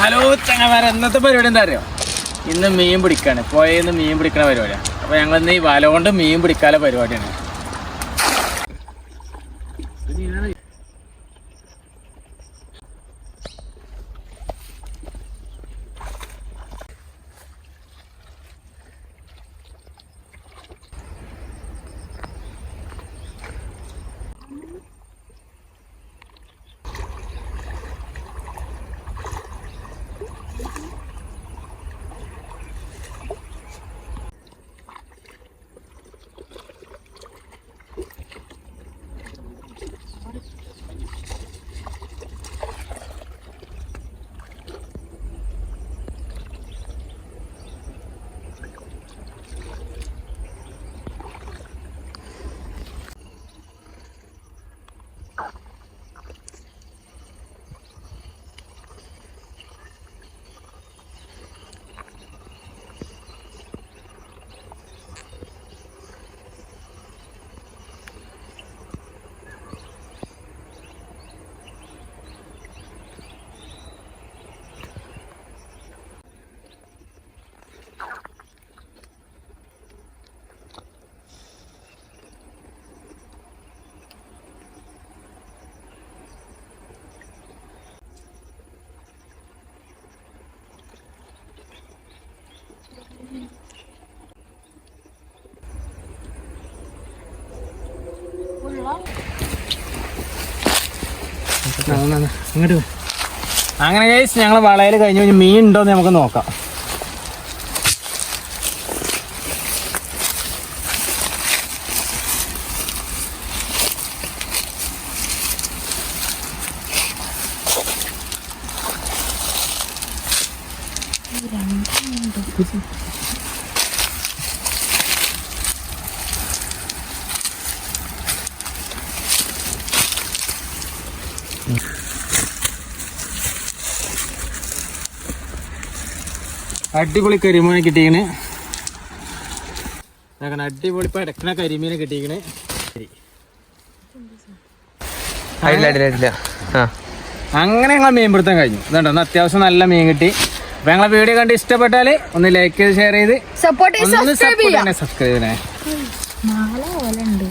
Hello ചങ്ങമാരെ ഇന്നത്തെ പരിപാടി എന്താ അറിയോ? ഇന്ന് മീൻ പിടിക്കാണ്. പോയെന്ന് മീൻ പിടിക്കണ പരിപാടിയാണ്. അപ്പൊ ഞങ്ങൾ ഇന്ന് ഈ വല കൊണ്ട് മീൻ പിടിക്കാനുള്ള പരിപാടിയാണ്. ഇങ്ങോട്ട് അങ്ങനെ കഴിച്ച് ഞങ്ങൾ വളയിൽ കഴിഞ്ഞ് കഴിഞ്ഞ് മീൻ ഉണ്ടോ എന്ന് നമുക്ക് നോക്കാം. അടിപൊളി കരിമീനെ കിട്ടിയിക്കണ് അങ്ങനെ അടിപൊളി പടക്കണ കരിമീനെ കിട്ടിയിക്കണ് അങ്ങനെ ഞങ്ങൾ മീൻ പിടുത്തം കഴിഞ്ഞു. ഇതുണ്ടോ ഒന്ന് അത്യാവശ്യം നല്ല മീൻ കിട്ടി. അപ്പൊ ഞങ്ങളെ വീഡിയോ കണ്ട് ഇഷ്ടപ്പെട്ടാൽ ഒന്ന് ലൈക്ക് ചെയ്ത് ഷെയർ ചെയ്ത് സപ്പോർട്ട് സബ്സ്ക്രൈബ് ചെയ്യണേ പോലെ ഉണ്ട്.